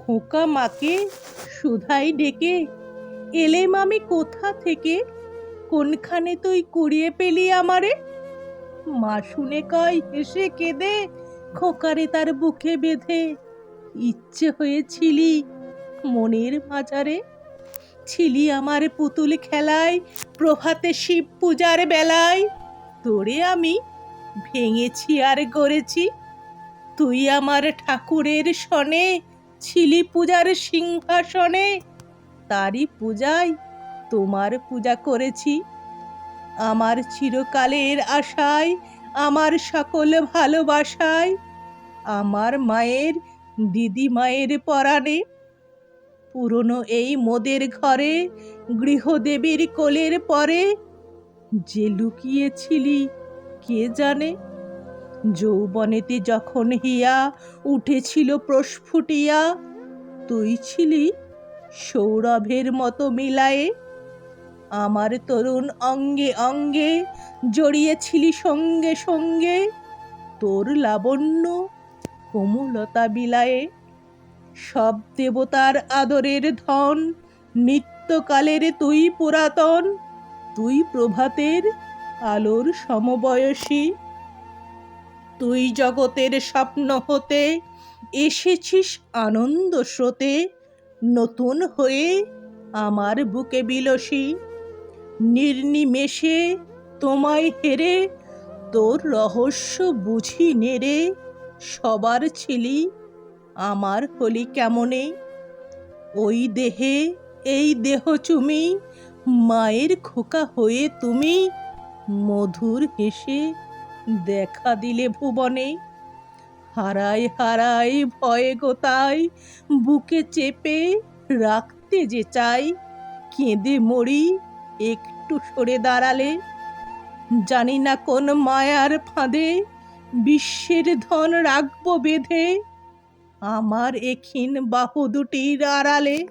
খোকা মাকে সুধাই ডেকে এলেম আমি কোথা থেকে? কোনখানে তুই কুড়িয়ে পেলি আমারে? মা শুনে কয়, হেসে কেঁদে খোকারে তার বুকে বেঁধে। ইচ্ছে হয়েছিলি মনের মাজারে ছিলি আমার পুতুল খেলায়, প্রভাতে শিব পূজার বেলায়। তোরে আমি ভেঙেছি আর গড়েছি। তুই আমার ঠাকুরের সনে ছিলি পূজার সিংহাসনে, তারই পূজায় তোমার পূজা করেছি। আমার চিরকালের আশায়, আমার সকল ভালোবাসায়, আমার মায়ের, দিদি মায়ের পরাণে, পুরনো এই মোদের ঘরে, গৃহদেবীর কোলের পরে, যে লুকিয়েছিলি, কে জানে যৌবনেতে যখন হিয়া উঠেছিল প্রস্ফুটিয়া, তুই ছিলি সৌরভের মতো মিলায়ে। আমার তরুণ অঙ্গে অঙ্গে জড়িয়েছিলি সঙ্গে সঙ্গে তোর লাবণ্য কোমলতা বিলায়ে। সব দেবতার আদরের ধন নিত্যকালের তুই পুরাতন, তুই প্রভাতের আলোর সমবয়সী। তুই জগতের স্বপ্ন হতে এসেছিস আনন্দ স্রোতে, নতুন হয়ে আমার বুকে বিলসী। নির্নিমেষে তোমায় হেরে তোর রহস্য বুঝি নেড়ে সবার ছিলি আমার হলি কেমনে? ওই দেহে, এই দেহ চুমি, মায়ের খোকা হয়ে তুমি মধুর হেসে দেখা দিলে ভুবনে। হারায় হারায় ভয়ে গোতায়, বুকে চেপে রাখতে যে চাই। কেঁদে মরি, একটু সরে দাঁড়ালে। জানি না কোন মায়ার ফাঁদে বিশ্বের ধন রাখব বেঁধে। আমার এখিন বাহু দুটির আড়ালে।